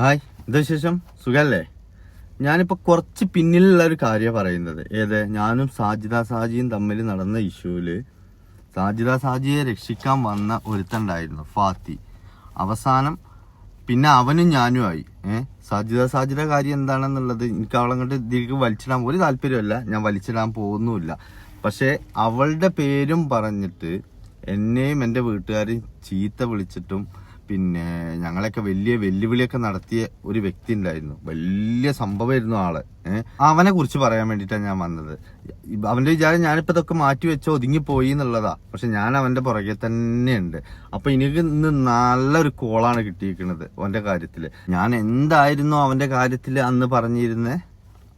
Hi എന്താ വിശേഷം? സുഖല്ലേ? ഞാനിപ്പോൾ കുറച്ച് പിന്നിലുള്ള ഒരു കാര്യം പറയുന്നത്. ഏത്? ഞാനും സാജിദ സാജിയും തമ്മിൽ നടന്ന ഇഷ്യൂവിൽ സാജിദ സാജിയെ രക്ഷിക്കാൻ വന്ന ഒരുത്തണ്ടായിരുന്നു ഫാത്തി. അവസാനം പിന്നെ അവനും ഞാനുമായി ഏഹ് സാജിദ സാജിയുടെ കാര്യം എന്താണെന്നുള്ളത് എനിക്ക് അവളങ്ങോട്ട് ഇതിലേക്ക് വലിച്ചിടാൻ ഒരു താല്പര്യമല്ല. ഞാൻ വലിച്ചിടാൻ പോകുന്നുമില്ല. പക്ഷേ അവളുടെ പേരും പറഞ്ഞിട്ട് എന്നെയും എന്റെ വീട്ടുകാരെയും ചീത്ത വിളിച്ചിട്ടും പിന്നെ ഞങ്ങളൊക്കെ വലിയ വെല്ലുവിളിയൊക്കെ നടത്തിയ ഒരു വ്യക്തി ഉണ്ടായിരുന്നു. വലിയ സംഭവമായിരുന്നു ആൾ. അവനെ കുറിച്ച് പറയാൻ വേണ്ടിട്ടാണ് ഞാൻ വന്നത്. അവന്റെ വിചാരം ഞാനിപ്പോ ഇതൊക്കെ മാറ്റി വെച്ചോ ഒതുങ്ങിപ്പോയി എന്നുള്ളതാ. പക്ഷെ ഞാൻ അവന്റെ പുറകെ തന്നെയുണ്ട്. അപ്പൊ എനിക്ക് ഇന്ന് നല്ലൊരു കോളാണ് കിട്ടിയിരിക്കുന്നത് അവന്റെ കാര്യത്തിൽ. ഞാൻ എന്തായിരുന്നു അവന്റെ കാര്യത്തിൽ അന്ന് പറഞ്ഞിരുന്നേ?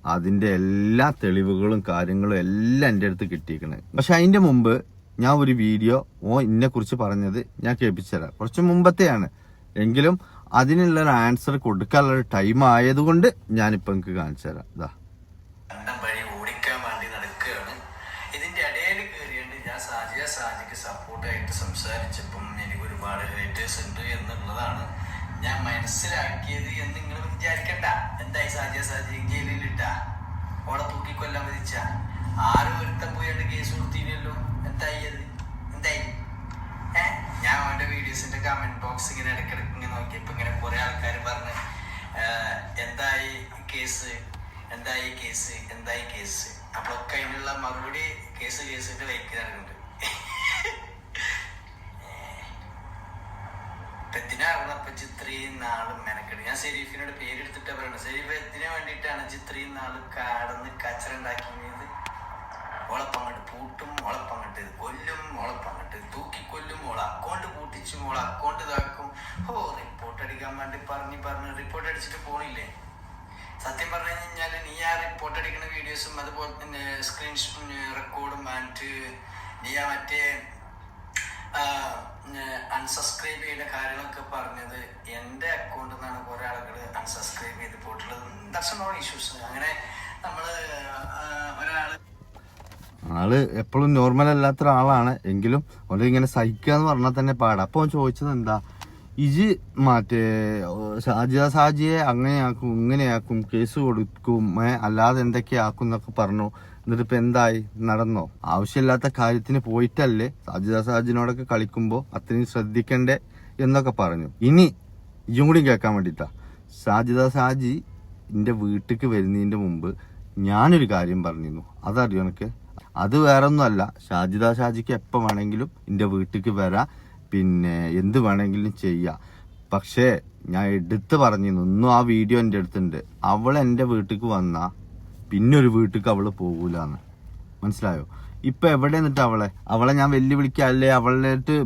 അതിന്റെ എല്ലാ തെളിവുകളും കാര്യങ്ങളും എല്ലാം എന്റെ അടുത്ത് കിട്ടിയിരിക്കണേ. പക്ഷെ അതിന്റെ മുമ്പ് ഞാൻ ഒരു വീഡിയോ ഓ ഇന്നെ കുറിച്ച് പറഞ്ഞത് ഞാൻ കേൾപ്പിച്ചുതരാം. കുറച്ച് മുമ്പത്തെയാണ്. എങ്കിലും അതിനുള്ള ഒരു ആൻസർ കൊടുക്കാനുള്ള ടൈം ആയതുകൊണ്ട് ഞാനിപ്പോ എനിക്ക് കാണിച്ചു തരാം ഇതാ ഞാൻ സപ്പോർട്ടായിട്ട് സംസാരിച്ചപ്പം എനിക്ക് ഒരുപാട് ഹേറ്റേഴ്സ് ഉണ്ട് എന്നുള്ളതാണ് ഞാൻ മനസ്സിലാക്കിയത് എന്ന് നിങ്ങൾ വിചാരിക്കണ്ട. എന്തായി സാജിയ സാജി ജയിലിലിട്ട? ഓളെ തൂക്കിക്കൊല്ലാൻ വിധിച്ച? ആരും ഒരുത്തം പോയിട്ട് കേസ് കൊടുത്തില്ലല്ലോ. എന്തായി? എന്തായി ഞാൻ അവന്റെ വീഡിയോസിന്റെ കമന്റ് ബോക്സ് ഇങ്ങനെ ഇങ്ങനെ എന്തായി കേസ് എന്തായി കേസ് എന്തായി കേസ് കേസ് ഞാൻ ഷെരീഫിനോട് ഷെരീഫ് ഇത്രയും നാൾ കാടന്ന് കച്ചറ ഉണ്ടാക്കിയത്? ഓളപ്പങ്ങട്ട് പൂട്ടും ഓളപ്പങ്ങട്ട് കൊല്ലും ഓളപ്പങ്ങട്ട് തൂക്കിക്കൊല്ലും ഓള അക്കൗണ്ട് പൂട്ടിച്ചും ഓള അക്കൗണ്ട് ഇതാക്കും. ഓ റിപ്പോർട്ട് അടിക്കാൻ വേണ്ടി പറഞ്ഞു പറഞ്ഞു റിപ്പോർട്ട് അടിച്ചിട്ട് പോണില്ലേ? സത്യം പറഞ്ഞു കഴിഞ്ഞാൽ നീ ആ റിപ്പോർട്ട് അടിക്കുന്ന വീഡിയോസും അതുപോലെ തന്നെ സ്ക്രീൻ റെക്കോർഡും ആൻഡ് നീ ആ മറ്റേ അൺസബ്സ്ക്രൈബ് ചെയ്ത കാര്യങ്ങളൊക്കെ പറഞ്ഞത് എന്റെ അക്കൗണ്ടിൽ നിന്നാണ് കുറെ ആളുകൾ അൺസബ്സ്ക്രൈബ് ചെയ്ത് പോയിട്ടുള്ളത്. ദർശനമാണ് ഇഷ്യൂസ് അങ്ങനെ നമ്മൾ ഒരാൾ ആൾ എപ്പോഴും നോർമൽ അല്ലാത്ത ഒരാളാണ്. എങ്കിലും അവന്റെ ഇങ്ങനെ സഹിക്കുക എന്ന് പറഞ്ഞാൽ തന്നെ പാടാ. അപ്പൊ അവൻ ചോദിച്ചത് എന്താ? ഇജ് മറ്റേ ഷാജിയ സാജിയെ അങ്ങനെയാക്കും ഇങ്ങനെയാക്കും കേസ് കൊടുക്കും അല്ലാതെ എന്തൊക്കെയാക്കും എന്നൊക്കെ പറഞ്ഞു. എന്നിട്ട് ഇപ്പൊ എന്തായി? നടന്നോ? ആവശ്യമില്ലാത്ത കാര്യത്തിന് പോയിട്ടല്ലേ സാജിദ സാജിനോടൊക്കെ കളിക്കുമ്പോ അത്രയും ശ്രദ്ധിക്കണ്ടേ എന്നൊക്കെ പറഞ്ഞു. ഇനി ഇയും കൂടി കേൾക്കാൻ വേണ്ടിട്ടാ. സാജിദ സാജി എന്റെ വീട്ടിലേക്ക് വരുന്നതിന്റെ മുമ്പ് ഞാനൊരു കാര്യം പറഞ്ഞിരുന്നു. അതറിയോ എനിക്ക് അത് വേറൊന്നുമല്ല. ഷാജിദ ഷാജിക്ക് എപ്പോൾ വേണമെങ്കിലും എന്റെ വീട്ടിലേക്ക് വരാം. പിന്നെ എന്ത് വേണമെങ്കിലും ചെയ്യാം. പക്ഷേ ഞാൻ എടുത്ത് പറഞ്ഞു നിന്നും ആ വീഡിയോ എന്റെ അടുത്തുണ്ട്. അവൾ എന്റെ വീട്ടിലേക്ക് വന്നാൽ പിന്നെ ഒരു വീട്ടിലേക്ക് അവൾ പോകൂലെന്ന്. മനസ്സിലായോ? ഇപ്പൊ എവിടെ നിന്നിട്ട് അവളെ? അവളെ ഞാൻ വെല്ലുവിളിക്കല്ലേ? അവളായിട്ട്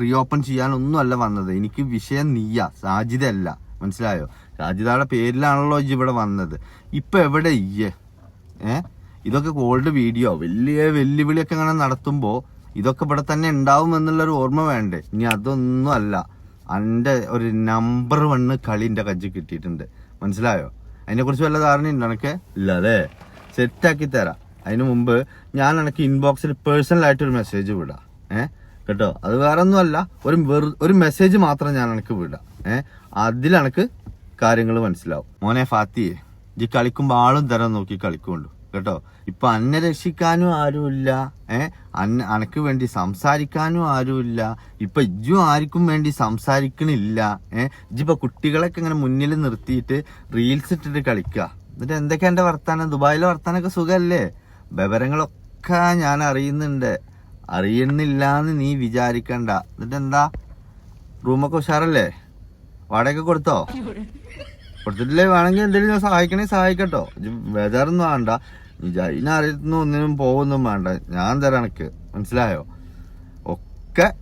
റീഓപ്പൺ ചെയ്യാനൊന്നും അല്ല വന്നത്. എനിക്ക് വിഷയം നീയ സാജിതല്ല അല്ല മനസ്സിലായോ? സാജിതയുടെ പേരിലാണല്ലോ ഇവിടെ വന്നത്. ഇപ്പൊ എവിടെ ഇയ്യേ? ഏ? ഇതൊക്കെ ഓൾഡ് വീഡിയോ വലിയ വെല്ലുവിളിയൊക്കെ ഇങ്ങനെ നടത്തുമ്പോൾ ഇതൊക്കെ ഇവിടെ തന്നെ ഉണ്ടാവും എന്നുള്ളൊരു ഓർമ്മ വേണ്ടേ? ഇനി അതൊന്നും അല്ല. എന്റെ ഒരു നമ്പർ വണ്ണ് കളി കജ്ജി കജ്ജ് കിട്ടിയിട്ടുണ്ട്. മനസ്സിലായോ? അതിനെക്കുറിച്ച് കുറിച്ച് ധാരണ ഉണ്ടോ എനിക്ക് ഇല്ല അതെ സെറ്റാക്കി തരാം. അതിന് മുമ്പ് ഞാൻ എനിക്ക് ഇൻബോക്സിൽ ഒരു മെസ്സേജ് വിടാം. ഏ? കേട്ടോ? അത് വേറെ ഒന്നും അല്ല. ഒരു വെറു ഒരു മെസ്സേജ് മാത്രം ഞാൻ എനിക്ക് വിടാം. ഏ? അതിലെനക്ക് കാര്യങ്ങൾ മനസ്സിലാവും. മോനെ ഫാത്തിയെ ഈ കളിക്കുമ്പോൾ ആളും തരം നോക്കി കളിക്കുന്നുണ്ട്. കേട്ടോ. ഇപ്പൊ അന്നെ രക്ഷിക്കാനും ആരുമില്ല. ഏ? അന്ന അനക്ക് വേണ്ടി സംസാരിക്കാനും ആരുമില്ല. ഇപ്പൊ ഇജ്ജും ആർക്കും വേണ്ടി സംസാരിക്കണില്ല. ഏ? ഇജ്ജിപ്പൊ കുട്ടികളൊക്കെ ഇങ്ങനെ മുന്നിൽ നിർത്തിയിട്ട് റീൽസ് ഇട്ടിട്ട് കളിക്കുക എന്നിട്ട് എന്തൊക്കെയാ എന്റെ വർത്താനം? ദുബായിലെ വർത്താനൊക്കെ സുഖല്ലേ? വിവരങ്ങളൊക്കെ ഞാൻ അറിയുന്നുണ്ട്. അറിയുന്നില്ല എന്ന് നീ വിചാരിക്കണ്ട. എന്നിട്ട് എന്താ? റൂമൊക്കെ ഉഷാറല്ലേ? വാടക കൊടുത്തോ? കൊടുത്തിട്ടില്ലേ? വേണമെങ്കിൽ എന്തെങ്കിലും സഹായിക്കണേ സഹായിക്കട്ടോ. ബേജാറൊന്നും വേണ്ട നീ ജൈന അറിയുന്ന ഒന്നിനും പോകുന്നും വേണ്ട. ഞാൻ തരണക്ക് മനസ്സിലായോ? ഒക്കെ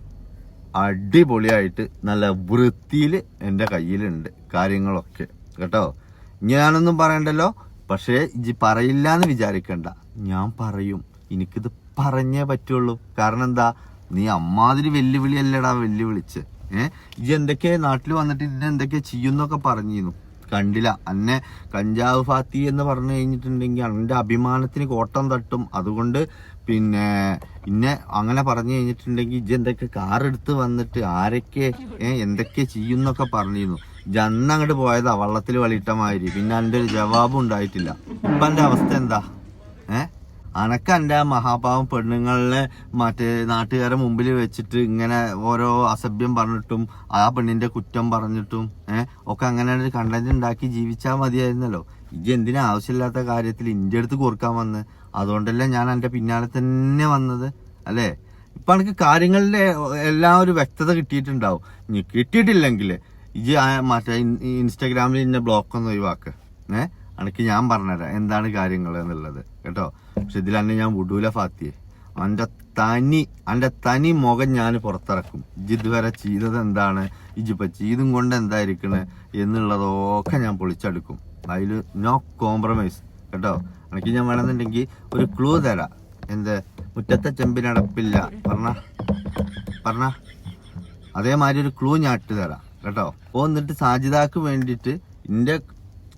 അടിപൊളിയായിട്ട് നല്ല വൃത്തിയിൽ എന്റെ കയ്യിലുണ്ട് കാര്യങ്ങളൊക്കെ. കേട്ടോ? ഞാനൊന്നും പറയണ്ടല്ലോ? പക്ഷേ ഇജി പറയില്ല എന്ന് വിചാരിക്കണ്ട. ഞാൻ പറയും. എനിക്കിത് പറഞ്ഞേ പറ്റുള്ളൂ. കാരണം എന്താ? നീ അമ്മാതിരി വെല്ലുവിളിയല്ലടാ വെല്ലുവിളിച്ച്. ഏഹ് ഇജി എന്തൊക്കെ നാട്ടിൽ വന്നിട്ട് ഇതിനെന്തൊക്കെയാ ചെയ്യുന്നൊക്കെ പറഞ്ഞിരുന്നു. കണ്ടില്ല. അന്നെ കഞ്ചാവ് ഫാത്തി എന്ന് പറഞ്ഞു കഴിഞ്ഞിട്ടുണ്ടെങ്കിൽ അന്റെ അഭിമാനത്തിന് കോട്ടം തട്ടും. അതുകൊണ്ട് പിന്നെ ഇന്നെ അങ്ങനെ പറഞ്ഞു കഴിഞ്ഞിട്ടുണ്ടെങ്കിൽ ഇജ് എന്തൊക്കെ കാറെടുത്ത് വന്നിട്ട് ആരൊക്കെ എന്തൊക്കെ ചെയ്യുന്നൊക്കെ പറഞ്ഞിരുന്നു. ജന്ന് അങ്ങോട്ട് പോയതാ വള്ളത്തിൽ വളിയിട്ട മാതിരി. പിന്നെ എന്റെ ഒരു ജവാബും ഉണ്ടായിട്ടില്ല. ഇപ്പം എന്റെ അവസ്ഥ എന്താ? ഏ? അനക്ക് എന്റെ ആ മഹാപാവം പെണ്ണുങ്ങളെ മറ്റേ നാട്ടുകാരെ മുമ്പിൽ വെച്ചിട്ട് ഇങ്ങനെ ഓരോ അസഭ്യം പറഞ്ഞിട്ടും ആ പെണ്ണിന്റെ കുറ്റം പറഞ്ഞിട്ടും ഏഹ് ഒക്കെ അങ്ങനെ ഒരു കണ്ടന്റ് ഉണ്ടാക്കി ജീവിച്ചാൽ മതിയായിരുന്നല്ലോ. ഇത് എന്തിനാ ആവശ്യമില്ലാത്ത കാര്യത്തിൽ ഇന്ത്യ അടുത്ത് കൊടുക്കാൻ വന്ന്? അതുകൊണ്ടല്ലേ ഞാൻ എന്റെ പിന്നാലെ തന്നെ വന്നത് അല്ലേ? ഇപ്പൊ എനിക്ക് കാര്യങ്ങളുടെ എല്ലാം ഒരു വ്യക്തത കിട്ടിയിട്ടുണ്ടാവും. കിട്ടിയിട്ടില്ലെങ്കിൽ ഇജ് മറ്റേ ഇൻസ്റ്റാഗ്രാമിൽ ഇന്ന ബ്ലോക്ക് ഒന്ന് ഒഴിവാക്ക് ഏഹ് എനിക്ക് ഞാൻ പറഞ്ഞുതരാം എന്താണ് കാര്യങ്ങൾ എന്നുള്ളത്. കേട്ടോ? പക്ഷെ ഇതിൽ തന്നെ ഞാൻ വിടൂല ഫാത്തിയെ. അന്റെ തനി അന്റെ തനി മുഖം ഞാൻ പുറത്തിറക്കും. ഇജ് ഇതുവരെ ചെയ്തത് എന്താണ്? ഇജിപ്പം ചെയ്തും കൊണ്ട് എന്തായിരിക്കണ് എന്നുള്ളതൊക്കെ ഞാൻ പൊളിച്ചെടുക്കും. അതിൽ നോ കോംപ്രമൈസ് കേട്ടോ? എനിക്ക് ഞാൻ വേണമെന്നുണ്ടെങ്കിൽ ഒരു ക്ലൂ തരാം. എന്ത്? മുറ്റത്തെ ചെമ്പിനടപ്പില്ല പറഞ്ഞ പറഞ്ഞ. അതേമാതിരി ഒരു ക്ലൂ ഞാൻ ഇട്ട് തരാം. കേട്ടോ? ഓ എന്നിട്ട് സാജിദാക്ക് വേണ്ടിയിട്ട് എന്റെ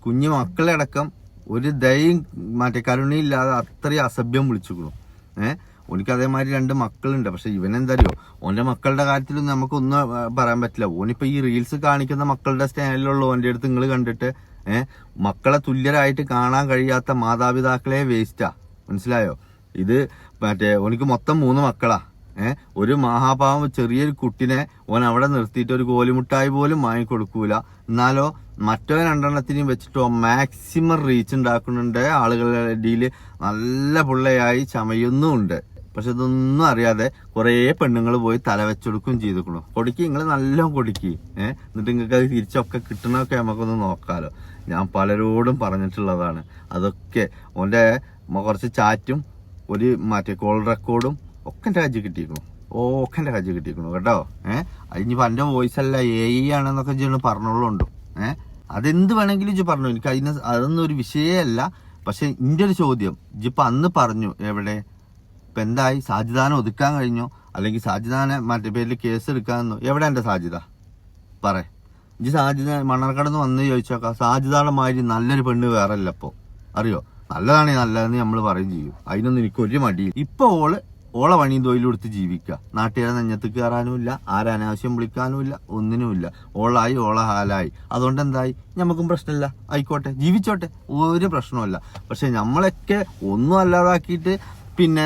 കുഞ്ഞു മക്കളെ അടക്കം ഒരു ദയും മറ്റേ കരുണയില്ലാതെ അത്രയും അസഭ്യം വിളിച്ചുക്കണു. ഏഹ് ഓനിക്ക് അതേമാതിരി രണ്ട് മക്കളുണ്ട്. പക്ഷെ ഇവനെന്തറിയോ? ഓന്റെ മക്കളുടെ കാര്യത്തിലൊന്നും നമുക്കൊന്നും പറയാൻ പറ്റില്ല. ഓനിപ്പോ ഈ റീൽസ് കാണിക്കുന്ന മക്കളുടെ സ്റ്റാൻഡിലുള്ള ഓന്റെ അടുത്ത് നിങ്ങൾ കണ്ടിട്ട് ഏഹ് മക്കളെ തുല്യരായിട്ട് കാണാൻ കഴിയാത്ത മാതാപിതാക്കളെ വേസ്റ്റാ. മനസ്സിലായോ? ഇത് മറ്റേ ഓനിക്ക് മൊത്തം മൂന്ന് മക്കളാ. ഏഹ് ഒരു മഹാഭാവം ചെറിയൊരു കുട്ടിനെ ഓൻ അവിടെ നിർത്തിയിട്ട് ഒരു കോലിമുട്ടായി പോലും വാങ്ങിക്കൊടുക്കൂല. എന്നാലോ മറ്റോ രണ്ടെണ്ണത്തിനെയും വെച്ചിട്ടോ മാക്സിമം റീച്ച് ഉണ്ടാക്കുന്നുണ്ട്. ആളുകളുടെ ഇടയിൽ നല്ല പിള്ളയായി ചമയുന്നുമുണ്ട്. പക്ഷെ ഇതൊന്നും അറിയാതെ കുറേ പെണ്ണുങ്ങൾ പോയി തല വെച്ചെടുക്കും ചെയ്തിക്കണു കൊടുക്കി നിങ്ങൾ നല്ലോണം കൊടുക്കി. ഏഹ് എന്നിട്ട് നിങ്ങൾക്ക് അത് തിരിച്ചൊക്കെ കിട്ടണമൊക്കെ നമുക്കൊന്ന് നോക്കാമല്ലോ ഞാൻ പലരോടും പറഞ്ഞിട്ടുള്ളതാണ്. അതൊക്കെ ഓന്റെ കുറച്ച് ചാറ്റും ഒരു മറ്റേ കോൾ റെക്കോർഡും ഒക്കെ എന്റെ കജ്ജ് കിട്ടിയിരിക്കണു ഒക്കെ എന്റെ കജ്ജ് കിട്ടിയിരിക്കണു കേട്ടോ. ഏഹ് അതിനിപ്പോൾ എന്റെ വോയിസ് അല്ല എ ആണെന്നൊക്കെ ചെയ്യണം പറഞ്ഞോളുണ്ടോ. ഏഹ് അതെന്ത് വേണമെങ്കിലും ഇജ്ജ് പറഞ്ഞു. എനിക്ക് അതിന് അതൊന്നും ഒരു വിഷയമല്ല. പക്ഷെ എന്റെ ഒരു ചോദ്യം. ഇജ്ജിപ്പം അന്ന് പറഞ്ഞു എവിടെ? ഇപ്പം എന്തായി? സാജിദാനെ ഒതുക്കാൻ കഴിഞ്ഞോ? അല്ലെങ്കിൽ സാജിദാനെ മറ്റേ പേരിൽ കേസ് എടുക്കാമെന്നോ എവിടെ എന്റെ സാജിദ? പറ. ഇജ്ജ് സാജിദ മണ്ണർക്കടന്ന് വന്ന് ചോദിച്ചോക്കാം. സാധ്യതയുടെ മാതിരി നല്ലൊരു പെണ്ണ് വേറെ അല്ല അറിയോ? നല്ലതാണെങ്കിൽ നല്ലതെന്ന് നമ്മൾ പറയും ചെയ്യും. അതിനൊന്നും എനിക്ക് ഒരു മടിയില്ല. ഇപ്പോൾ ഓൾ ഓളെ പണിയും തൊഴിലെടുത്ത് ജീവിക്കുക. നാട്ടുകാരെ നെഞ്ഞത്ത് കയറാനുമില്ല ആരനാവശ്യം വിളിക്കാനുമില്ല ഒന്നിനുമില്ല. ഓളായി ഓള ഹാലായി. അതുകൊണ്ട് എന്തായി? നമുക്കും പ്രശ്നമില്ല. ആയിക്കോട്ടെ ജീവിച്ചോട്ടെ. ഒരു പ്രശ്നമല്ല പക്ഷെ നമ്മളൊക്കെ ഒന്നും അല്ലാതാക്കിയിട്ട് പിന്നെ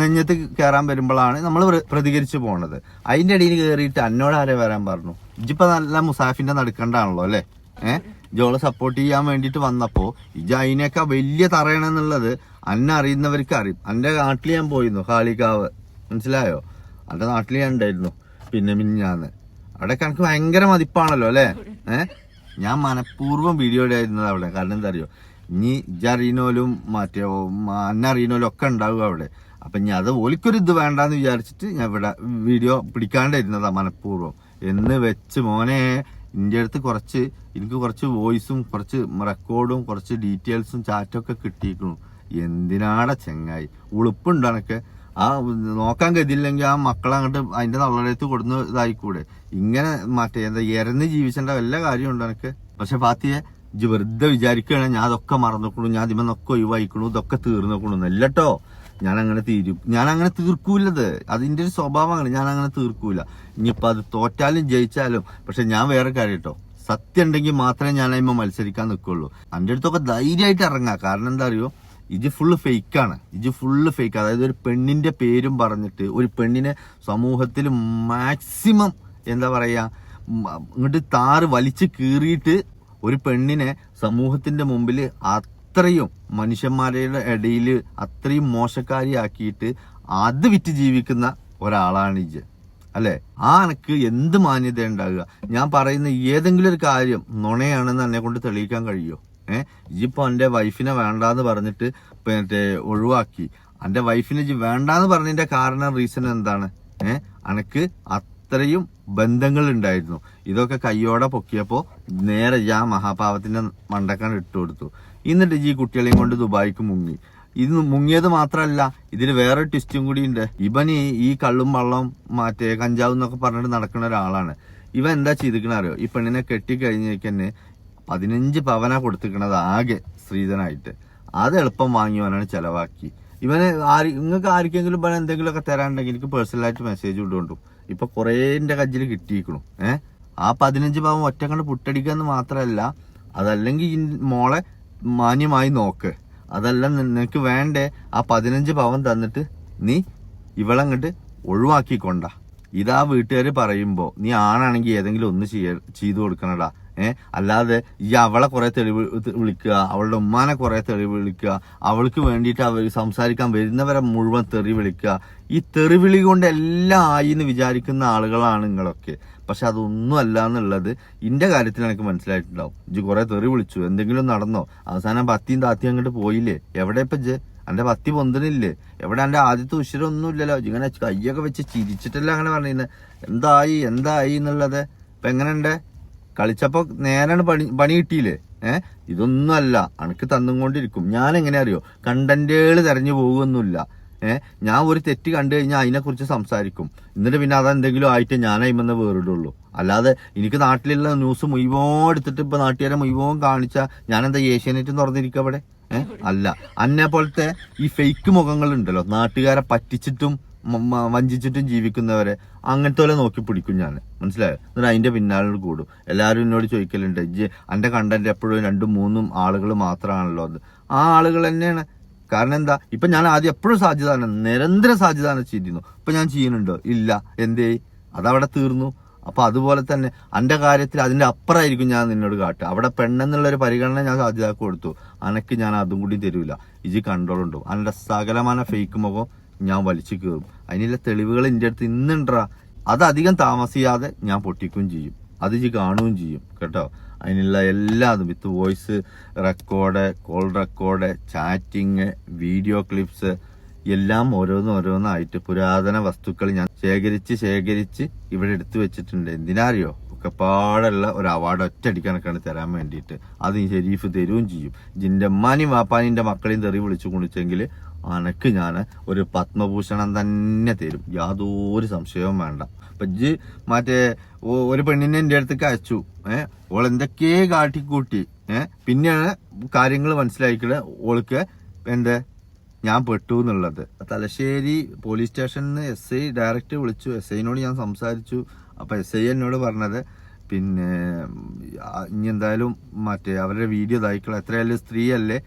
നെഞ്ഞത്ത് കയറാൻ വരുമ്പോഴാണ് നമ്മൾ പ്രതികരിച്ചു പോണത്. അതിന്റെ ഇടയിൽ കയറിയിട്ട് അന്നോട് ആരെ വരാൻ പറഞ്ഞു? ഇജിപ്പോ നല്ല മുസാഫിന്റെ നടുക്കണ്ടാണല്ലോ അല്ലേ? ഏഹ് ജോളെ സപ്പോർട്ട് ചെയ്യാൻ വേണ്ടിയിട്ട് വന്നപ്പോൾ ഇജ അതിനൊക്കെ വലിയ തറയണമെന്നുള്ളത് അന്നെ അറിയുന്നവർക്ക് അറിയും. എന്റെ നാട്ടിൽ ഞാൻ പോയിരുന്നു കാളികാവ് മനസ്സിലായോ? എന്റെ നാട്ടിൽ ഞാൻ ഉണ്ടായിരുന്നു പിന്നെ മിഞ്ഞാന്ന് അവിടെ എനിക്ക് ഭയങ്കര മതിപ്പാണല്ലോ അല്ലേ? ഏഹ് ഞാൻ മനഃപൂർവം വീഡിയോ ഇടായിരുന്നത് അവിടെ. കാരണം എന്താ അറിയോ? ഇനി ഇജറിയനോലും മറ്റേ അന്നറിയനോലും ഒക്കെ ഉണ്ടാവും അവിടെ. അപ്പം ഞാൻ അത് ഓലിക്കൊരു ഇത് വേണ്ടാന്ന് വിചാരിച്ചിട്ട് ഞാൻ ഇവിടെ വീഡിയോ പിടിക്കാണ്ടിരുന്നതാ മനഃപൂർവം. എന്ന് വെച്ച് മോനെ ഇന്റെ അടുത്ത് കുറച്ച് എനിക്ക് കുറച്ച് വോയിസും കുറച്ച് റെക്കോർഡും കുറച്ച് ഡീറ്റെയിൽസും ചാറ്റും ഒക്കെ കിട്ടിയിരിക്കണു എന്തിനാടെ ചെങ്ങായി? ഉളുപ്പുണ്ട് ആ നോക്കാൻ കരുതിയില്ലെങ്കിൽ ആ മക്കളെ അങ്ങോട്ട് അതിന്റെ തള്ളടത്ത് കൊടുന്ന് ഇതായിക്കൂടെ? ഇങ്ങനെ മറ്റേ എന്താ ഇരന്ന് ജീവിച്ചേണ്ട വല്ല കാര്യമുണ്ട് എനക്ക് പക്ഷെ ഫാത്തിയെ ജി വെറുതെ വിചാരിക്കുകയാണ് ഞാൻ അതൊക്കെ മറന്നിക്കണു ഞാൻ ഇതിമെന്നൊക്കെ ഒഴിവായിക്കണു ഇതൊക്കെ തീർന്നിക്കണു. എന്നല്ലട്ടോ ഞാൻ അങ്ങനെ തീരും ഞാൻ അങ്ങനെ തീർക്കൂലത് അതിന്റെ ഒരു സ്വഭാവമാണ്. ഞാൻ അങ്ങനെ തീർക്കൂല. ഇനിയിപ്പോൾ അത് തോറ്റാലും ജയിച്ചാലും. പക്ഷെ ഞാൻ വേറെ കാര്യം കേട്ടോ. സത്യം ഉണ്ടെങ്കിൽ മാത്രമേ ഞാൻ അതിമ്മ മത്സരിക്കാൻ നിൽക്കുള്ളൂ എന്റെ അടുത്തൊക്കെ ധൈര്യമായിട്ട് ഇറങ്ങാം. കാരണം എന്താ അറിയോ? ഇത് ഫുള്ള് ഫേക്കാണ് ഇത് ഫുള്ള് ഫേക്ക് അതായത് ഒരു പെണ്ണിന്റെ പേരും പറഞ്ഞിട്ട് ഒരു പെണ്ണിനെ സമൂഹത്തിൽ മാക്സിമം എന്താ പറയുക ഇങ്ങോട്ട് താറ് വലിച്ചു കീറിയിട്ട് ഒരു പെണ്ണിനെ സമൂഹത്തിന്റെ മുമ്പിൽ അത്രയും മനുഷ്യന്മാരുടെ ഇടയിൽ അത്രയും മോശക്കാരിയാക്കിയിട്ട് അത് വിറ്റ് ജീവിക്കുന്ന ഒരാളാണ് ഇജ് അല്ലെ? ആ എനിക്ക് എന്ത് മാന്യത ഉണ്ടാകുക? ഞാൻ പറയുന്ന ഏതെങ്കിലും ഒരു കാര്യം നുണയാണെന്ന് എന്നെ കൊണ്ട് തെളിയിക്കാൻ കഴിയുമോ ഏഹ് ഇജിപ്പോ എന്റെ വൈഫിനെ വേണ്ടാന്ന് പറഞ്ഞിട്ട് മറ്റേ ഒഴിവാക്കി. എന്റെ വൈഫിനെ വേണ്ട വേണ്ടാന്ന് പറഞ്ഞതിന്റെ കാരണം റീസൺ എന്താണ്? ഏഹ് അനക്ക് അത്രയും ബന്ധങ്ങൾ ഉണ്ടായിരുന്നു ഇതൊക്കെ കയ്യോടെ പൊക്കിയപ്പോൾ നേരെ ഞാൻ മഹാപാവത്തിന്റെ മണ്ടക്കാൻ ഇട്ടു കൊടുത്തു. എന്നിട്ട് ഈ കുട്ടികളെയും കൊണ്ട് ദുബായിക്ക് മുങ്ങി. ഇത് മുങ്ങിയത് മാത്രമല്ല ഇതിന് വേറെ ട്വിസ്റ്റും കൂടി ഉണ്ട്. ഇവൻ ഈ- കള്ളും വള്ളം മറ്റേ കഞ്ചാവ് എന്നൊക്കെ പറഞ്ഞിട്ട് നടക്കുന്ന ഒരാളാണ്. ഇവൻ എന്താ ചെയ്തിക്കണ അറിയോ? ഈ പെണ്ണിനെ കെട്ടി കഴിഞ്ഞേക്കന്നെ പതിനഞ്ച് പവന കൊടുത്തിക്കണത് ആകെ സ്ത്രീധനായിട്ട്. അത് എളുപ്പം വാങ്ങിയവനാണ് ചെലവാക്കി. ഇവന് ആര് നിങ്ങൾക്ക് ആർക്കെങ്കിലും ഇവൻ എന്തെങ്കിലുമൊക്കെ തരാനുണ്ടെങ്കിൽ എനിക്ക് പേഴ്സണലായിട്ട് മെസ്സേജ് ഇട്ടുകൊണ്ടു ഇപ്പൊ കുറേ എന്റെ കജ്ജിൽ കിട്ടിയിരിക്കണു. ഏഹ് ആ പതിനഞ്ച് പവൻ കണ്ട് പുട്ടടിക്കുക എന്ന് മാത്രമല്ല അതല്ലെങ്കിൽ മോളെ മാന്യമായി നോക്ക്. അതല്ല നിനക്ക് വേണ്ടേ ആ പതിനഞ്ച് പവൻ തന്നിട്ട് നീ ഇവളങ്ങട്ട് ഒഴിവാക്കിക്കൊണ്ട. ഇതാ വീട്ടുകാർ പറയുമ്പോ നീ ആണാണെങ്കിൽ ഏതെങ്കിലും ഒന്ന് ചെയ്യ ചെയ്തു കൊടുക്കണടാ. ഏ? അല്ലാതെ ഈ അവളെ കുറെ തെളിവ് വിളിക്കുക അവളുടെ ഉമ്മാനെ കുറെ തെളിവ് വിളിക്കുക അവൾക്ക് വേണ്ടിയിട്ട് അവർ സംസാരിക്കാൻ വരുന്നവരെ മുഴുവൻ തെറി വിളിക്കുക. ഈ തെറിവിളി കൊണ്ട് എല്ലാം ആയി എന്ന് വിചാരിക്കുന്ന ആളുകളാണ് നിങ്ങളൊക്കെ. പക്ഷെ അതൊന്നും അല്ല എന്നുള്ളത് ഇന്റെ കാര്യത്തിൽ എനിക്ക് മനസ്സിലായിട്ടുണ്ടാവും. ഇജ്ജ് കുറെ തെറി വിളിച്ചു. എന്തെങ്കിലും നടന്നോ? അവസാനം പത്തിയും താത്തിയും അങ്ങോട്ട് പോയില്ലേ? എവിടെ ഇപ്പൊ ജെ എന്റെ പത്തി പൊന്തണില്ലേ? എവിടെ എന്റെ ആദ്യത്തെ ഉശിരൊന്നും ഇല്ലല്ലോ? ഇങ്ങനെ കയ്യൊക്കെ വെച്ച് ചിരിച്ചിട്ടല്ല അങ്ങനെ പറഞ്ഞിരുന്നത് എന്തായി? എന്തായി എന്നുള്ളത്? ഇപ്പൊ എങ്ങനെയുണ്ട്? കളിച്ചപ്പോ നേരാണ് പണി പണി കിട്ടിയില്ലേ? ഏഹ് ഇതൊന്നും അല്ല അനക്ക് തന്നുകൊണ്ടിരിക്കും. ഞാൻ എങ്ങനെ അറിയോ കണ്ടന്റുകൾ തെരഞ്ഞു പോകുന്നില്ല ഏഹ് ഞാൻ ഒരു തെറ്റ് കണ്ടു കഴിഞ്ഞാൽ അതിനെക്കുറിച്ച് സംസാരിക്കും. എന്നിട്ട് പിന്നെ അതെന്തെങ്കിലും ആയിട്ട് ഞാൻ അയിമെന്ന് വേറിടുള്ളൂ. അല്ലാതെ എനിക്ക് നാട്ടിലുള്ള ന്യൂസ് മുഴുവൻ എടുത്തിട്ട് ഇപ്പൊ നാട്ടുകാരെ മുഴുവൻ കാണിച്ച ഞാൻ എന്താ ഏഷ്യാനെറ്റ് തുറന്നിരിക്കുക അവിടെ? ഏഹ് അല്ല. അന്നെ പോലത്തെ ഈ ഫേക്ക് മുഖങ്ങളുണ്ടല്ലോ. നാട്ടുകാരെ പറ്റിച്ചിട്ടും വഞ്ചിച്ചിട്ടും ജീവിക്കുന്നവരെ അങ്ങനത്തെ പോലെ നോക്കി പിടിക്കും ഞാൻ മനസ്സിലായോ? എന്നിട്ട് അതിന്റെ പിന്നാലെ കൂടും. എല്ലാവരും എന്നോട് ചോദിക്കലുണ്ട് ജി എന്റെ കണ്ടന്റ് എപ്പോഴും രണ്ടും മൂന്നും ആളുകൾ മാത്രമാണല്ലോ അത്. ആ ആളുകൾ തന്നെയാണ്. കാരണം എന്താ? ഇപ്പൊ ഞാൻ ആദ്യം എപ്പോഴും സാധ്യത നിരന്തര സാധ്യത ചെയ്തിരുന്നു ഇപ്പൊ ഞാൻ ചെയ്യുന്നുണ്ടോ? ഇല്ല. എന്തേ? അതവിടെ തീർന്നു. അപ്പൊ അതുപോലെ തന്നെ അന്റെ കാര്യത്തിൽ അതിന്റെ അപ്പുറമായിരിക്കും ഞാൻ നിന്നോട് കാട്ടുക. അവിടെ പെണ്ണെന്നുള്ള ഒരു പരിഗണന ഞാൻ സാധ്യത കൊടുത്തു. അനക്ക് ഞാൻ അതും കൂടി തരൂല. ഇജി കൺട്രോൾ ഉണ്ടോ? അതിന്റെ സകലമാന ഫേക്ക് മുഖം ഞാൻ വലിച്ചു കയറും അതിനുള്ള തെളിവുകൾ എന്റെ അടുത്ത് ഇന്നുണ്ടാ. അത് അധികം താമസിയാതെ ഞാൻ പൊട്ടിക്കുകയും ചെയ്യും. അത് ഇജി കാണുകയും ചെയ്യും കേട്ടോ. അതിനുള്ള എല്ലാതും with voice record call record chatting video clips എല്ലാം ഓരോന്നും ഓരോന്നായിട്ട് പുരാതന വസ്തുക്കൾ ഞാൻ ശേഖരിച്ച് ശേഖരിച്ച് ഇവിടെ എടുത്തു വെച്ചിട്ടുണ്ട്. എന്തിനാറിയോ? ഒക്കെ പാടുള്ള ഒരു അവാർഡ് ഒറ്റയടിക്കണക്കാണ് തരാൻ വേണ്ടിയിട്ട്. അത് ഈ ഷെരീഫ് തരുകയും ചെയ്യും. ജിന്റെ അമ്മാനും വാപ്പാനിന്റെ മക്കളെയും തെറി വിളിച്ചു കുണിച്ചെങ്കിൽ അനക്ക് ഞാൻ ഒരു പത്മഭൂഷണം തന്നെ തരും. യാതൊരു സംശയവും വേണ്ട. അപ്പൊ ഇജ്ജ് മറ്റേ ഒരു പെണ്ണിനെ എന്റെ അടുത്തേക്ക് അയച്ചു. ഏഹ് ഓൾ എന്തൊക്കെ കാട്ടിക്കൂട്ടി. ഏഹ് പിന്നെയാണ് കാര്യങ്ങൾ മനസ്സിലാക്കിയത് ഓൾക്ക് എന്താ? ഞാൻ പെട്ടു എന്നുള്ളത്. തലശ്ശേരി പോലീസ് സ്റ്റേഷനിൽ നിന്ന് എസ് ഐ ഡയറക്റ്റ് വിളിച്ചു. എസ് ഐനോട് ഞാൻ സംസാരിച്ചു. അപ്പം എസ് ഐ എന്നോട് പറഞ്ഞത് പിന്നെ ഇനി എന്തായാലും മറ്റേ അവരുടെ വീഡിയോ ഇതായിക്കള. എത്രയായാലും സ്ത്രീയല്ലേ?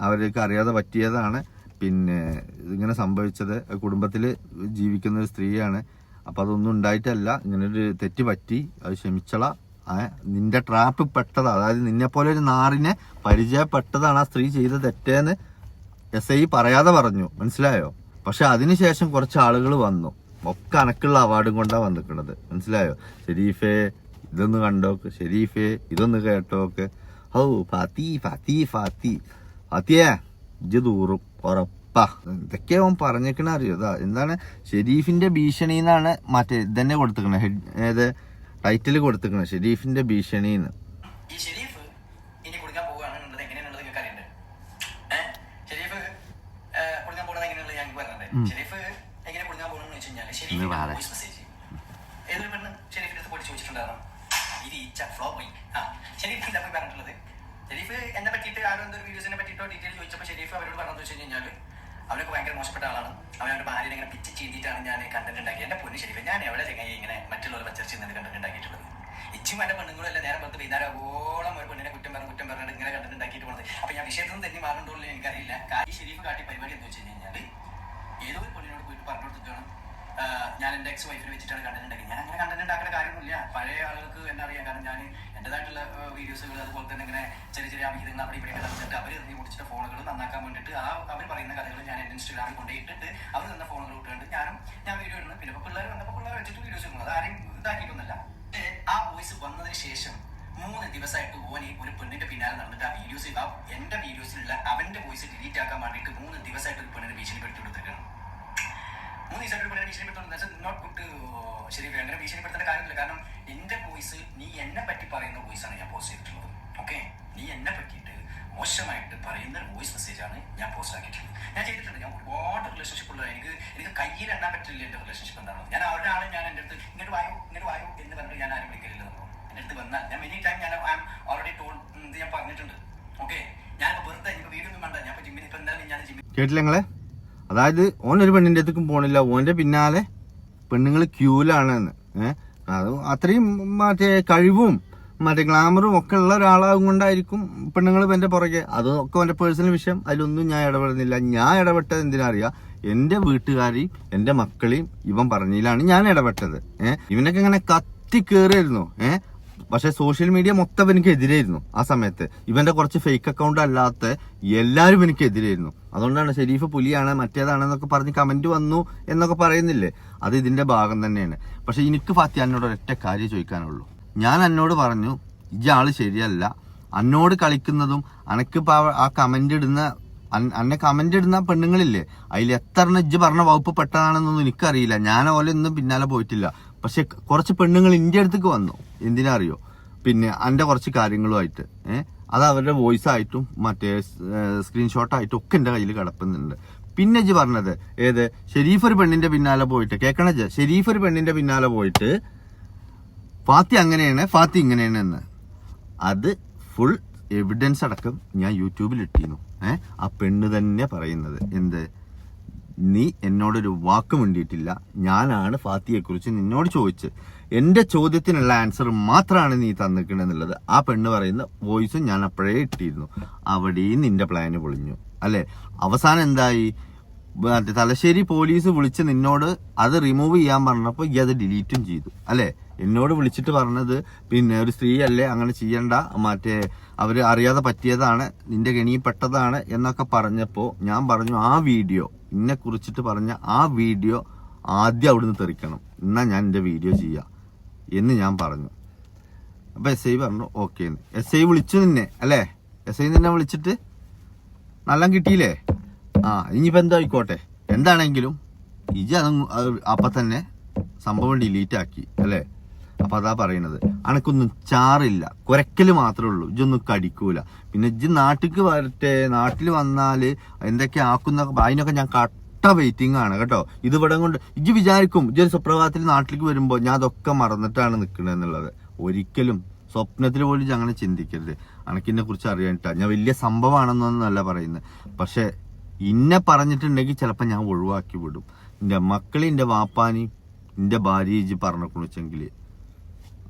അവർക്ക് അറിയാതെ പറ്റിയതാണ്. പിന്നെ ഇങ്ങനെ സംഭവിച്ചത് കുടുംബത്തിൽ ജീവിക്കുന്ന ഒരു സ്ത്രീയാണ്. അപ്പോൾ അതൊന്നും ഉണ്ടായിട്ടല്ല. ഇങ്ങനെ ഒരു തെറ്റ് പറ്റി. അത് ക്ഷമിച്ചള. നിന്റെ ട്രാപ്പ് പെട്ടതാണ് അതായത് നിന്നെപ്പോലെ ഒരു നാറിനെ പരിചയപ്പെട്ടതാണ് ആ സ്ത്രീ ചെയ്ത തെറ്റേന്ന് എസ് ഐ പറയാതെ പറഞ്ഞു. മനസ്സിലായോ? പക്ഷെ അതിനുശേഷം കുറച്ച് ആളുകൾ വന്നു. ഒക്കെ അനക്കുള്ള അവാർഡും കൊണ്ടാണ് വന്നിട്ടുള്ളത് മനസ്സിലായോ? ഷെരീഫേ ഇതൊന്ന് കണ്ടോക്ക്. ഷെരീഫേ ഇതൊന്ന് കേട്ടോക്ക്. ഔ ഫാത്തി ഫാത്തി ഫാത്തി. ഫാത്തിയേ ഇജ്ജ് ദൂറും ഉറപ്പാ. ഇതൊക്കെ അവൻ പറഞ്ഞേക്കണ അറിയോ? ഇതാ എന്താണ്? ഷെരീഫിന്റെ ഭീഷണി എന്നാണ് മറ്റേ ഇതന്നെ കൊടുത്തേക്കണ ഹെഡ് ഏത്? ടൈറ്റിൽ കൊടുത്തേക്കണ ഷെരീഫിന്റെ ഭീഷണി എന്ന് ഷെരീഫ് എങ്ങനെ കുടിക്കാൻ പോകണമെന്ന് വെച്ച് കഴിഞ്ഞാൽ ഇന്ന് ഷെരീഫ് വാടാ. വോയിസ് മെസ്സേജ് ഏതൊരു പെണ്ണ് ഷെരീഫിന്റെ അടുത്ത് പോയി ചോദിച്ചിട്ടുണ്ടായിരുന്നു ഇത് ഈച്ച ഫ്ലോ പോയി ആ ഷെരീഫ് എന്താ പോയി പറഞ്ഞിട്ടുള്ളത് ഷെരീഫ് എന്നെ പറ്റിയിട്ട് ആരോ എന്തൊരു വീഡിയോസിനെ പറ്റിയിട്ടോ ഡീറ്റെയിൽ ചോദിച്ചപ്പോൾ ഷെരീഫ് അവരോട് പറഞ്ഞതെന്ന് വെച്ച് കഴിഞ്ഞാൽ അവരൊക്കെ ഭയങ്കര മോശപ്പെട്ട ആളാണ്. അവരുടെ ഭാര്യനെ ഇങ്ങനെ പിച്ച് ചെയ്തിട്ടാണ് ഞാൻ കണ്ടന്റ് ഉണ്ടാക്കിയത്. എന്റെ പൊന്നു ശരിക്കും ഞാൻ എവിടെ ചെങ്ങായി ഇങ്ങനെ മറ്റുള്ളവർ പച്ചർച്ച നിന്ന് കണ്ടന്റ് ഉണ്ടാക്കിയിട്ടുള്ളത്? ഇച്ചും എന്റെ പെണ്ണുങ്ങളും എല്ലാം നേരം പത്ത് വൈകുന്നേരമോളം ഒരു പെണ്ണിനെ കുറ്റം പറഞ്ഞു കുറ്റം പറഞ്ഞിട്ട് ഇങ്ങനെ കണ്ടന്റ് ഉണ്ടാക്കിയിട്ട് പോകുന്നത് അപ്പൊ ഞാൻ വിഷയത്തിൽ നിന്ന് തന്നെ മാറുന്നുണ്ടോ എനിക്കറിയില്ല. ഈ ഷെരീഫ് കാട്ടി പരിപാടി എന്ന് വെച്ച് കഴിഞ്ഞാൽ ഏതോ ഒരു പെണ്ണിനോട് പോയിട്ട് പറഞ്ഞു കൊടുത്തിട്ടാണ് ഞാൻ എന്റെ എക്സ് വൈഫിനെ വെച്ചിട്ടാണ് കണ്ടന്റ് ഉണ്ടാക്കി ഞാൻ അങ്ങനെ കണ്ടന്റ് ഉണ്ടാക്കുന്ന കാര്യമൊന്നുമില്ല. പഴയ ആളുകൾക്ക് എന്നെ അറിയാം. കാരണം ഞാൻ എന്റേതായിട്ടുള്ള വീഡിയോസുകൾ അതുപോലെ തന്നെ ഇങ്ങനെ ചെറിയ ചെറിയ അഭിഹിതങ്ങൾ അവിടെ ഇവിടെ നടന്നിട്ട് അവർ എറിഞ്ഞു മുടിച്ചിട്ട് ഫോണുകൾ നന്നാക്കാൻ വേണ്ടിയിട്ട് ആ അവർ പറയുന്ന കഥകൾ ഞാൻ എന്റെ ഇൻസ്റ്റാഗ്രാമിൽ കൊണ്ടുപോയിട്ടിട്ട് അവർ തന്ന ഫോണുകൾ ഇട്ടുകൊണ്ട് ഞാനും ഞാൻ വീഡിയോ ഇടുന്നു. പിന്നെ പിള്ളേർ വന്നപ്പോൾ പിള്ളേർ വെച്ചിട്ട് വീഡിയോസ് ഇടുന്നു. അത് ആരെയും ആ വോയിസ് വന്നതിന് ശേഷം മൂന്ന് ദിവസമായിട്ട് ഓനെ ഒരു പെണ്ണിന്റെ പിന്നാലെ നടന്നിട്ട് ആ വീഡിയോസ് ഇതാ എന്റെ വീഡിയോസിലുള്ള അവന്റെ വോയിസ് ഡിലീറ്റ് ആക്കാൻ വേണ്ടിയിട്ട് മൂന്ന് ദിവസമായിട്ട് ഒരു പെണ്ണിനെ ഭീഷണിപ്പെടുത്തി കൊടുത്തിരിക്കണം മൂന്ന് ദിവസമായിട്ട് പറയാൻ ഭീഷണിപ്പെടുത്തുന്നത് നോട്ട് ഗുഡ് ശരി അങ്ങനെ ഭീഷണിപ്പെടുത്തേണ്ട കാര്യമില്ല. കാരണം എന്റെ വോയിസ് നീ എന്നെ പറ്റി പറയുന്ന വോയിസാണ് ഞാൻ പോസ്റ്റ് ചെയ്തിട്ടുള്ളത്. ഓക്കെ നീ എന്നെ പറ്റിയിട്ട് മോശമായിട്ട് പറയുന്ന വോയിസ് മെസ്സേജ് ആണ് ഞാൻ പോസ്റ്റ് ആക്കിയിട്ടുള്ളത്. ഞാൻ ചെയ്തിട്ടുണ്ട്. ഞാൻ ഒരുപാട് റിലേഷൻഷിപ്പ് ഉള്ളത് എനിക്ക് എനിക്ക് കയ്യിൽ എണ്ണാൻ പറ്റില്ല എന്റെ റിലേഷൻഷിപ്പ് എന്താണോ ഞാൻ അവരുടെ ആളെ ഞാൻ എന്റെ അടുത്ത് ഇങ്ങോട്ട് വായോ ഇങ്ങോട്ട് വായോ എന്ന് പറഞ്ഞിട്ട് ഞാൻ ആരും വിളിക്കലില്ല. എന്റെ അടുത്ത് വന്നാൽ ഞാൻ മെനി ടൈം ഞാൻ ഐ ആം ഓൾറെഡി ടോൾ ഞാൻ പറഞ്ഞിട്ടുണ്ട്. ഓക്കെ ഞാൻ വെറുതെ എനിക്ക് വീടൊന്നും വേണ്ട. ഞാൻ ജിമ്മിൽ ഇപ്പോൾ എന്തായാലും ഞാൻ ജിമ്മിൽ കേട്ടില്ല അതായത് ഓൻ ഒരു പെണ്ണിന്റെ അടുത്തേക്കും പോണില്ല. ഓന്റെ പിന്നാലെ പെണ്ണുങ്ങൾ ക്യൂലാണെന്ന് ഏഹ് അത് അത്രയും മറ്റേ കഴിവും മറ്റേ ഗ്ലാമറും ഒക്കെ ഉള്ള ഒരാളാകും കൊണ്ടായിരിക്കും പെണ്ണുങ്ങൾ എന്റെ പുറകെ. അതൊക്കെ എന്റെ പേഴ്സണൽ വിഷയം. അതിലൊന്നും ഞാൻ ഇടപെടുന്നില്ല. ഞാൻ ഇടപെട്ടത് എന്തിനാ എന്റെ വീട്ടുകാരെയും എന്റെ മക്കളെയും ഇവൻ പറഞ്ഞതിലാണ് ഞാൻ ഇടപെട്ടത്. ഏഹ് ഇവനൊക്കെ ഇങ്ങനെ കത്തി കയറിയിരുന്നു ഏഹ് പക്ഷെ സോഷ്യൽ മീഡിയ മൊത്തം എനിക്ക് എതിരായിരുന്നു ആ സമയത്ത്. ഇവന്റെ കുറച്ച് ഫേക്ക് അക്കൗണ്ട് അല്ലാത്ത എല്ലാവരും എനിക്ക് എതിരായിരുന്നു അതുകൊണ്ടാണ് ഷെരീഫ് പുലിയാണ് മറ്റേതാണെന്നൊക്കെ പറഞ്ഞ് കമന്റ് വന്നു എന്നൊക്കെ പറയുന്നില്ലേ? അത് ഇതിന്റെ ഭാഗം തന്നെയാണ്. പക്ഷെ എനിക്ക് ഫാത്തി എന്നോട് ഒരൊറ്റ കാര്യം ചോദിക്കാനുള്ളൂ. ഞാൻ എന്നോട് പറഞ്ഞു ഇയാൾ ശരിയല്ല. അന്നോട് കളിക്കുന്നതും അനക്ക് ആ- കമന്റ് ഇടുന്ന അന്നെ കമന്റ് ഇടുന്ന പെണ്ണുങ്ങളില്ലേ? അതിൽ എത്ര ഇജ്ജ് പറഞ്ഞ വകുപ്പ് പെട്ടതാണെന്നൊന്നും എനിക്കറിയില്ല. ഞാൻ ഓലെ ഒന്നും പിന്നാലെ പോയിട്ടില്ല. പക്ഷെ കുറച്ച് പെണ്ണുങ്ങൾ ഇന്ത്യ അടുത്തേക്ക് വന്നു. എന്തിനാ അറിയോ? പിന്നെ എന്റെ കുറച്ച് കാര്യങ്ങളുമായിട്ട്. ഏഹ് അത് അവരുടെ വോയിസ് ആയിട്ടും മറ്റേ സ്ക്രീൻഷോട്ട് ആയിട്ടും ഒക്കെ എന്റെ കയ്യിൽ കിടപ്പുന്നുണ്ട്. പിന്നെ ജി പറഞ്ഞത് ഏത്? ഷെരീഫ് ഒരു പെണ്ണിന്റെ പിന്നാലെ പോയിട്ട് കേക്കണജ് ഷെരീഫ് ഒരു പെണ്ണിന്റെ പിന്നാലെ പോയിട്ട് ഫാത്തി അങ്ങനെയാണ് ഫാത്തി ഇങ്ങനെയാണ് എന്ന്. അത് ഫുൾ എവിഡൻസ് അടക്കം ഞാൻ യൂട്യൂബിൽ ഇട്ടിരുന്നു ഏഹ് ആ പെണ്ണ് തന്നെ പറയുന്നത്. എന്ത്? നീ എന്നോടൊരു വാക്ക് മിണ്ടിയിട്ടില്ല. ഞാനാണ് ഫാത്തിയെക്കുറിച്ച് നിന്നോട് ചോദിച്ച് എന്റെ ചോദ്യത്തിനുള്ള ആൻസർ മാത്രമാണ് നീ തന്നിക്കണെന്നുള്ളത് ആ പെണ്ണ് പറയുന്ന വോയിസും ഞാൻ അപ്പോഴേ ഇട്ടിരുന്നു. അവിടെയും നിന്റെ പ്ലാന് പൊളിഞ്ഞു. അല്ലേ? അവസാനം എന്തായി? മറ്റേ തലശ്ശേരി പോലീസ് വിളിച്ച് നിന്നോട് അത് റിമൂവ് ചെയ്യാൻ പറഞ്ഞപ്പോൾ ഈ അത് ഡിലീറ്റും ചെയ്തു. അല്ലേ? എന്നോട് വിളിച്ചിട്ട് പറഞ്ഞത് പിന്നെ ഒരു സ്ത്രീ അല്ലേ അങ്ങനെ ചെയ്യണ്ട. മറ്റേ അവർ അറിയാതെ പറ്റിയതാണ് നിന്റെ കെണിയിൽപ്പെട്ടതാണ് എന്നൊക്കെ പറഞ്ഞപ്പോൾ ഞാൻ പറഞ്ഞു ആ വീഡിയോ എന്നെ കുറിച്ചിട്ട് പറഞ്ഞ ആ വീഡിയോ ആദ്യം അവിടുന്ന് തെറിക്കണം. എന്നാ ഞാൻ എന്റെ വീഡിയോ ചെയ്യാം എന്ന് ഞാൻ പറഞ്ഞു. അപ്പൊ എസ് ഐ പറഞ്ഞു ഓക്കെ. എസ് ഐ വിളിച്ചു നിന്നെ അല്ലേ? എസ് ഐ നിന്നെ വിളിച്ചിട്ട്? നല്ല കിട്ടിയില്ലേ? ആ ഇനിയിപ്പോ എന്താ ആയിക്കോട്ടെ. എന്താണെങ്കിലും ഇജ അത് അപ്പൊ തന്നെ സംഭവം ഡിലീറ്റ് ആക്കി അല്ലേ? അപ്പൊ അതാ പറയുന്നത് അനക്കൊന്നും ചാറില്ല. കുരക്കൽ മാത്രമേ ഉള്ളൂ. ഇജൊന്നും കടിക്കൂല. പിന്നെ ഇജ് നാട്ടിക്ക് വരട്ടെ. നാട്ടിൽ വന്നാൽ എന്തൊക്കെ ആക്കുന്ന അതിനൊക്കെ ഞാൻ കട്ട വെയിറ്റിംഗ് ആണ് കേട്ടോ. ഇത് ഇവിടെ കൊണ്ട് ഇജ് വിചാരിക്കും ഇജ് സുപ്രഭാതത്തിൽ നാട്ടിലേക്ക് വരുമ്പോ ഞാൻ അതൊക്കെ മറന്നിട്ടാണ് നിൽക്കുന്നത് ഒരിക്കലും സ്വപ്നത്തിൽ പോലും അങ്ങനെ ചിന്തിക്കരുത്. അനക്കിനെ കുറിച്ച് അറിയാനിട്ടാ. ഞാൻ വലിയ സംഭവമാണെന്നൊന്നല്ല പറയുന്നത്. പക്ഷെ ഇന്നെ പറഞ്ഞിട്ടുണ്ടെങ്കിൽ ചിലപ്പോൾ ഞാൻ ഒഴിവാക്കി വിടും. എന്റെ മക്കളെ എന്റെ വാപ്പാനി എന്റെ ഇജ്ജ് പറഞ്ഞെങ്കിൽ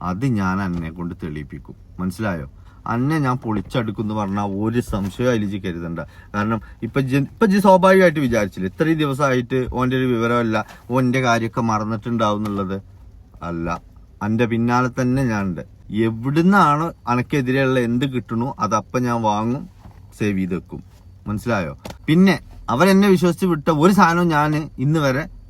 അത് ഞാൻ അന്നെ കൊണ്ട് തെളിയിപ്പിക്കും. മനസ്സിലായോ? അന്നെ ഞാൻ പൊളിച്ചെടുക്കുമെന്ന് പറഞ്ഞാൽ ഒരു സംശയം അതിൽ ഇജ്ജ് കരുതണ്ട. കാരണം ഇപ്പൊ ജി ഇപ്പൊ ജി സ്വാഭാവികമായിട്ട് വിചാരിച്ചില്ല? ഇത്രയും ദിവസമായിട്ട് ഓന്റെ ഒരു വിവരമല്ല ഓന്റെ കാര്യമൊക്കെ മറന്നിട്ടുണ്ടാവും എന്നുള്ളത്. അല്ല എന്റെ പിന്നാലെ തന്നെ ഞാനുണ്ട്. എവിടുന്നാണ് അനക്കെതിരെയുള്ള എന്ത് കിട്ടണോ അതപ്പം ഞാൻ വാങ്ങും സേവ് ചെയ്ത് വെക്കും. മനസ്സിലായോ? പിന്നെ അവരെന്നെ വിശ്വസിച്ച് വിട്ട ഒരു സാധനവും ഞാൻ ഇന്ന് വരെ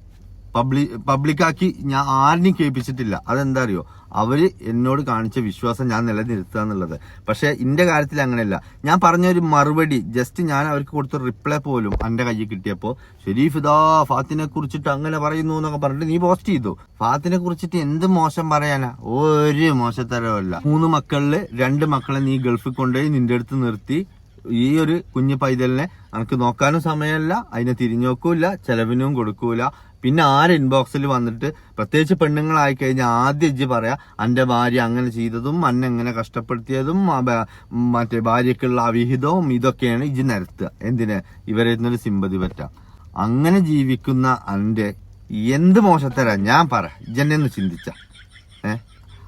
പബ്ലിക് പബ്ലിക്കാക്കി ഞാൻ ആരെയും കേൾപ്പിച്ചിട്ടില്ല. അതെന്താ അറിയോ അവർ എന്നോട് കാണിച്ച വിശ്വാസം ഞാൻ നിലനിർത്തുക എന്നുള്ളത്. പക്ഷേ എന്റെ കാര്യത്തിൽ അങ്ങനെയല്ല. ഞാൻ പറഞ്ഞ ഒരു മറുപടി ജസ്റ്റ് ഞാൻ അവർക്ക് കൊടുത്ത റിപ്ലൈ പോലും എന്റെ കയ്യിൽ കിട്ടിയപ്പോൾ ഷെരീഫ് ഇതാ ഫാത്തിനെ കുറിച്ചിട്ട് അങ്ങനെ പറയുന്നു എന്നൊക്കെ പറഞ്ഞിട്ട് നീ പോസ്റ്റ് ചെയ്തു. ഫാത്തിനെ കുറിച്ചിട്ട് എന്ത് മോശം പറയാനാ? ഒരു മോശത്തരമല്ല മൂന്ന് മക്കളിൽ രണ്ട് മക്കളെ നീ ഗൾഫിൽ കൊണ്ടുപോയി നിന്റെ അടുത്ത് നിർത്തി. ഈ ഒരു കുഞ്ഞു പൈതലിനെ എനിക്ക് നോക്കാനും സമയമില്ല അതിനെ തിരിഞ്ഞു നോക്കൂല ചെലവിനും കൊടുക്കൂല. പിന്നെ ആര് ഇൻബോക്സിൽ വന്നിട്ട് പ്രത്യേകിച്ച് പെണ്ണുങ്ങളായി കഴിഞ്ഞാൽ ആദ്യം ഇജ്ജ് പറയാ എന്റെ ഭാര്യ അങ്ങനെ ചെയ്തതും അന്നെ എങ്ങനെ കഷ്ടപ്പെടുത്തിയതും മറ്റേ ഭാര്യക്കുള്ള അവിഹിതവും ഇതൊക്കെയാണ് ഇജ്ജ് നിരത്തുക. എന്തിന്? ഇവരെ ഒരു സിമ്പതി പറ്റാം. അങ്ങനെ ജീവിക്കുന്ന എന്റെ എന്ത് മോശത്തരാ ഞാൻ പറ. ഇജ്ജെന്നെ ഒന്ന് ചിന്തിച്ച. ഏ?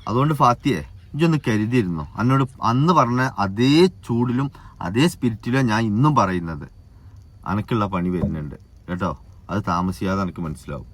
അതുകൊണ്ട് ഫാത്തിയെ ഇജ്ജൊന്ന് കരുതിയിരുന്നോ? എന്നോട് അന്ന് പറഞ്ഞ അതേ ചൂടിലും അതേ സ്പിരിറ്റിലാണ് ഞാൻ ഇന്നും പറയുന്നത്. അനക്കുള്ള പണി വരുന്നുണ്ട്. കേട്ടോ? അത് താമസിയാതെ എനിക്ക് മനസ്സിലാവും.